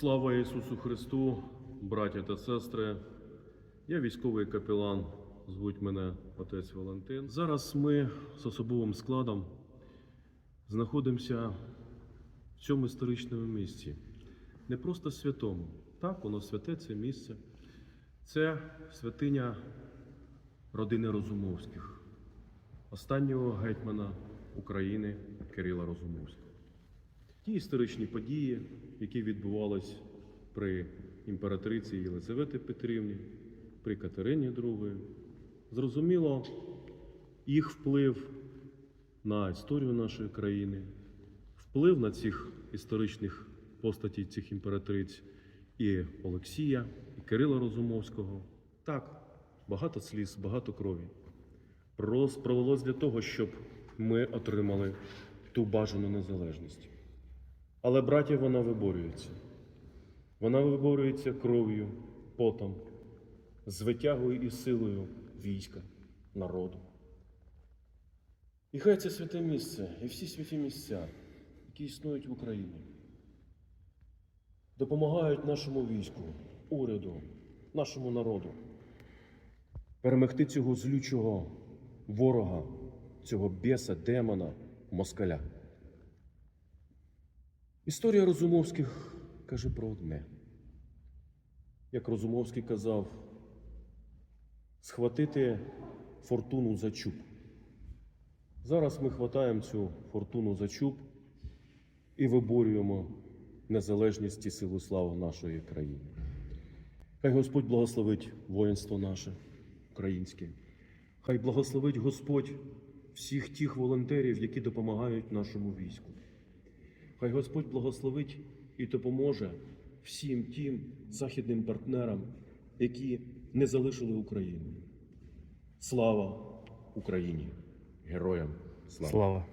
Слава Ісусу Христу, браття та сестри. Я військовий капелан, звуть мене отець Валентин. Зараз ми з особовим складом знаходимося в цьому історичному місці. Не просто святому. Так, воно святе це місце. Це святиня родини Розумовських, останнього гетьмана України Кирила Розумовського. Ті історичні події, які відбувались при імператриці Єлизавети Петрівні, при Катерині II, зрозуміло, їх вплив на історію нашої країни, вплив на цих історичних постатей цих імператриць і Олексія, і Кирила Розумовського. Так, багато сліз, багато крові. Провелось для того, щоб ми отримали ту бажану незалежність. Але браття вона виборюється. Вона виборюється кров'ю, потом, звитягою і силою війська, народу. І хай це святе місце і всі святі місця, які існують в Україні, допомагають нашому війську, уряду, нашому народу перемогти цього злючого ворога, цього біса, демона, москаля. Історія Розумовських каже про одне. Як Розумовський казав, схватити фортуну за чуб. Зараз ми хватаємо цю фортуну за чуб і виборюємо незалежність і силу славу нашої країни. Хай Господь благословить воїнство наше українське. Хай благословить Господь всіх тих волонтерів, які допомагають нашому війську. Хай Господь благословить і допоможе всім тим західним партнерам, які не залишили Україну. Слава Україні! Героям слава! Слава!